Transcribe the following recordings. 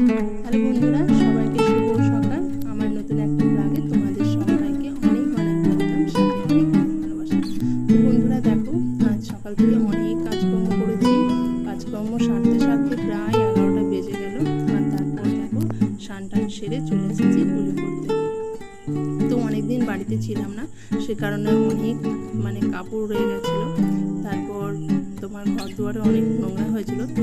অনেক অনেক অনেক অনেক অনেক এগারোটা বেজে গেল। আর তারপর দেখো সেরে চলে এসেছি তো অনেকদিন বাড়িতে ছিলাম না, সে কারণে অনেক মানে কাপড় রয়ে গেছিল। তারপর তোমার ঘর দুয়ারে অনেক নোংরা হয়েছিল, তো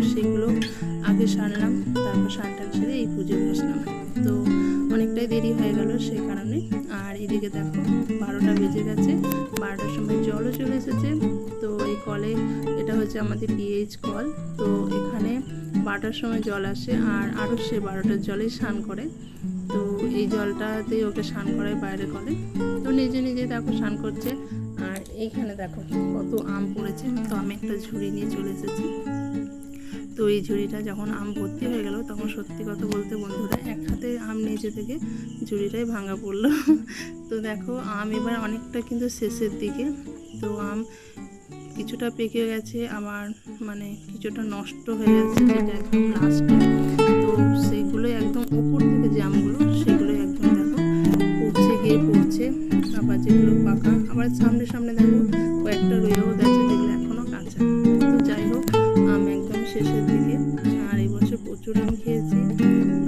সারলাম, তারপর স্নান টান সেরে এই পুজো বসলাম। তো অনেকটাই দেরি হয়ে গেল সেই কারণে। আর এদিকে দেখো, বারোটা বেজে গেছে, বারোটার সময় জলও চলে এসেছে। তো এই কলে এটা হচ্ছে আমাদের পিএইচ কল। তো এখানে বারোটার সময় জল আসে, আর আরও সে বারোটার জলেই স্নান করে। তো এই জলটাতেই ওকে স্নান করায় বাইরে কলে। তো নিজে নিজে দেখো স্নান করছে। আর এইখানে দেখো কত আম পড়েছে, তো আমি একটা ঝুড়ি নিয়ে চলে এসেছি। তো এই ঝুড়িটা যখন আম ভর্তি হয়ে গেল, তখন সত্যি কথা বলতে বন্ধুরা, এক হাতে আম নিচে থেকে ঝুড়িটাই ভাঙা পড়ল। তো দেখো, আম এবার অনেকটা কিন্তু শেষের দিকে। তো আম কিছুটা পেকে গেছে, আবার মানে কিছুটা নষ্ট হয়ে গেছে যেটা একদম লাস্টে তো সেইগুলো একদম উপর থেকে যে আমগুলো, সেগুলো একদম দেখো পড়ছে গিয়ে পড়ছে। আবার যেগুলো পাকা, আবার সামনে সামনে দেখো কয়েকটা রয়েও গেছে শেষের দিকে। আর এই বছর প্রচুর আম খেয়েছি।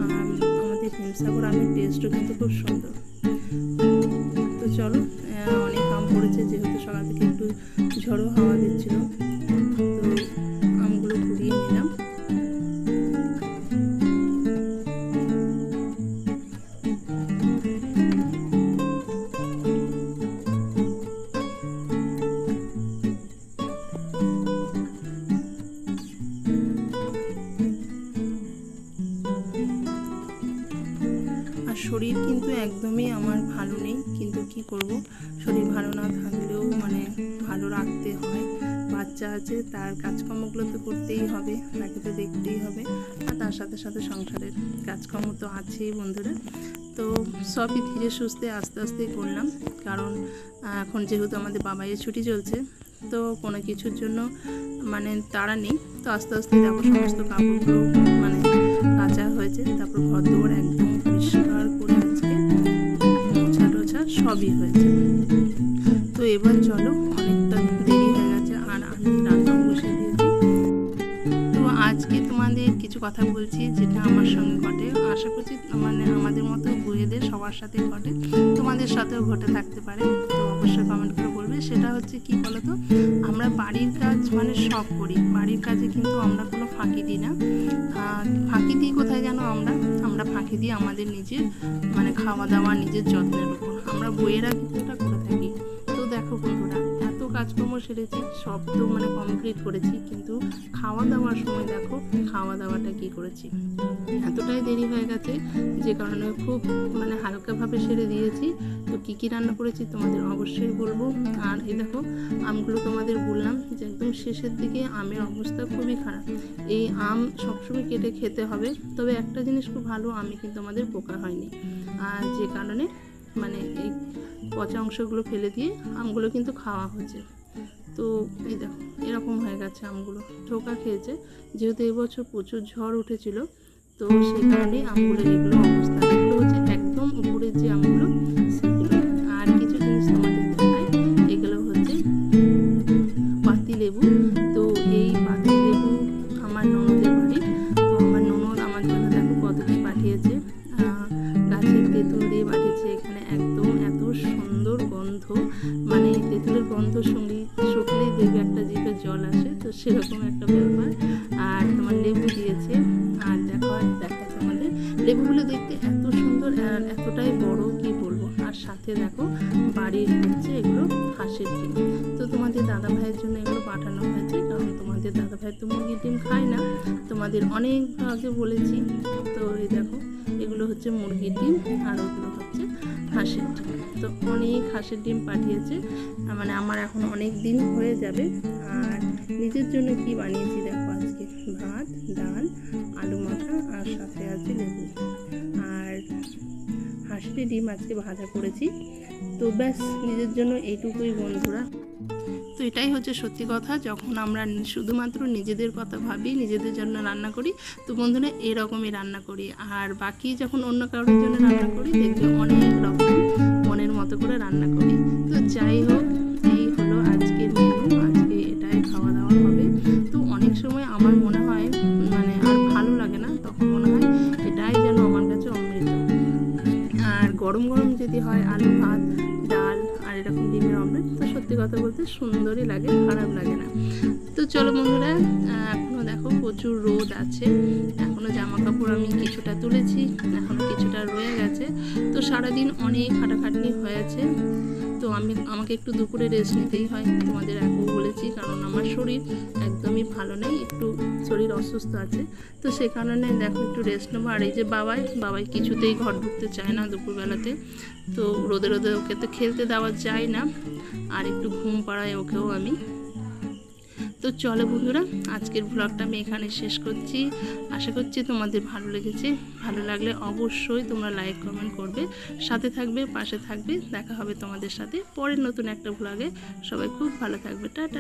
আর আমাদের হিমসাগর আমের টেস্টও কিন্তু খুব সুন্দর। তো চলো অনেক আম পড়েছে, যেহেতু সকাল থেকে একটু ঝড়ো হাওয়া দিচ্ছিল। শরীর কিন্তু একদমই আমার ভালো নেই। কিন্তু কি করব? শরীর ভালো না থাকলেও মানে ভালো রাখতে হয়। বাচ্চা আছে, তার কাজকর্মগুলো তো করতেই হবে, তাকে তো দেখতেই হবে। আর তার সাথে সাথে সংসারের কাজকর্ম তো আছেই বন্ধুরা। তো সবই ধীরে সুস্থে আস্তে আস্তেই করলাম। কারণ এখন যেহেতু আমাদের বাবাইয়ের ছুটি চলছে, তো কোনো কিছুর জন্য মানে তাড়া নেই। তো আস্তে আস্তে দেখো সমস্ত কাপড়গুলো মানে কাঁচা হয়েছে, তারপর ঘর দুয়ার সবই হয়েছে। তো এবার চলো, অনেকটা দেরি হয়ে গেছে, আর আমি রান্না বসে দিয়েছি। তো আজকে তোমাদের কিছু কথা বলছি, যেটা আমার সঙ্গে ঘটে। আশা করছি মানে আমাদের মতো বইয়েদের সবার সাথে ঘটে। তোমাদের সাথেও ঘটে থাকতে পারে, তো অবশ্যই কমেন্ট করে বলবে। সেটা হচ্ছে কি বলতো, আমরা বাড়ির কাজ মানে সব করি। বাড়ির কাজে কিন্তু আমরা কোনো ফাঁকি দিই না। ফাঁকি দিই কোথায় যেন আমরা? আমরা ফাঁকি দিই আমাদের নিজের মানে খাওয়া দাওয়া নিজের যত্নের উপর। আমরা বইয়েরা এটা করে থাকি? তো দেখো বন্ধুরা, এত কাজকর্ম সেরেছি, সব তো মানে কমপ্লিট করেছি, কিন্তু খাওয়া দাওয়ার সময় দেখো খাওয়া দাওয়াটা কি করেছি? এতটাই দেরি হয়ে গেছে যে কারণে খুব মানে হালকাভাবে সেরে দিয়েছি। তো কী কী রান্না করেছি তোমাদের অবশ্যই বলব। আর এই দেখো, আমগুলো তোমাদের বললাম যে একদম শেষের দিকে আমের অবস্থা খুবই খারাপ। এই আম সবসময় কেটে খেতে হবে, তবে একটা জিনিস খুব ভালো, আমি কিন্তু আমাদের পোকা হয়নি। আর যে কারণে মানে এই পচা অংশগুলো ফেলে দিয়ে আমগুলো কিন্তু খাওয়া হয়েছে। তো এই দেখো, এরকম হয়ে গেছে আমগুলো। ঠোকা খেয়েছে। যেহেতু এবছর প্রচুর ঝড় উঠেছিল, তো সেই কারণে আমগুলো এগুলো অবস্থা। এগুলো হচ্ছে সেরকম একটা ব্যাপার। আর তোমার লেবু দিয়েছে। আর দেখো দেখাচ্ছে আমাদের লেবুগুলো দেখতে এত সুন্দর আর এতটাই বড়, কি বলব? আর সাথে দেখো, বাড়ির হচ্ছে এগুলো হাঁসের ডিম। তো তোমাদের দাদা ভাইয়ের জন্য এগুলো পাঠানো হয়েছে। কারণ তোমাদের দাদা ভাই তো মুরগির ডিম খায় না। তোমাদের অনেক আগে বলেছি। তো এই দেখো, এগুলো হচ্ছে মুরগির ডিম। আর ওগুলো হচ্ছে হাঁসের ডিম তো অনেক হাঁসের ডিম পাঠিয়েছে। মানে আমার এখন অনেক দিন হয়ে যাবে। আর নিজের জন্য কি বানিয়েছি দেখো আজকে? ভাত, ডাল, আলু মাখা আর সাথে আছে লেবু। আর হাঁসের ডিম আজকে ভাজা করেছি। তো ব্যাস, নিজের জন্য এইটুকুই বন্ধুরা। তো এটাই হচ্ছে সত্যি কথা, যখন আমরা শুধুমাত্র নিজেদের কথা ভাবি, নিজেদের জন্য রান্না করি, তো বন্ধুরা এরকমই রান্না করি। আর বাকি যখন অন্য কারোর জন্য রান্না করি, দেখবে অনেক রকম মনের মতো করে রান্না করি। তো যাই হোক, এই হলো আজকের মেনু আজকে এটাই খাওয়া দাওয়া হবে। তো অনেক সময় আমার মনে হয় কথা বলতে সুন্দরই লাগে খারাপ লাগে না। তো চলো বন্ধুরা আহ, এখনও দেখো প্রচুর রোদ আছে। এখনও জামা কাপড় আমি কিছুটা তুলেছি এখনও কিছুটা রয়ে গেছে। তো সারাদিন অনেক খাটাখাটনি হয়েছে তো আমি, আমাকে একটু দুপুরে রেস্ট নিতেই হয়। তোমাদের এখন বলেছি, কারণ আমার শরীর একদমই ভালো নেই, একটু শরীর অসুস্থ আছে। তো সে কারণে দেখো একটু রেস্ট নেব। আর এই যে বাবাই বাবাই কিছুতেই ঘর ঢুকতে চায় না দুপুরবেলাতে। তো রোদে রোদে ওকে তো খেলতে দেওয়া যায় না। আর একটু ঘুম পাড়ায় ওকেও আমি। তো চলো বন্ধুরা, আজকের ব্লগটা আমি এখানে শেষ করছি। আশা করছি তোমাদের ভালো লেগেছে। ভালো লাগলে অবশ্যই তোমরা লাইক কমেন্ট করবে। সাথে থাকবে, পাশে থাকবে। দেখা হবে তোমাদের সাথে পরের নতুন একটা ব্লগে সবাই খুব ভালো থাকবে। টাটা।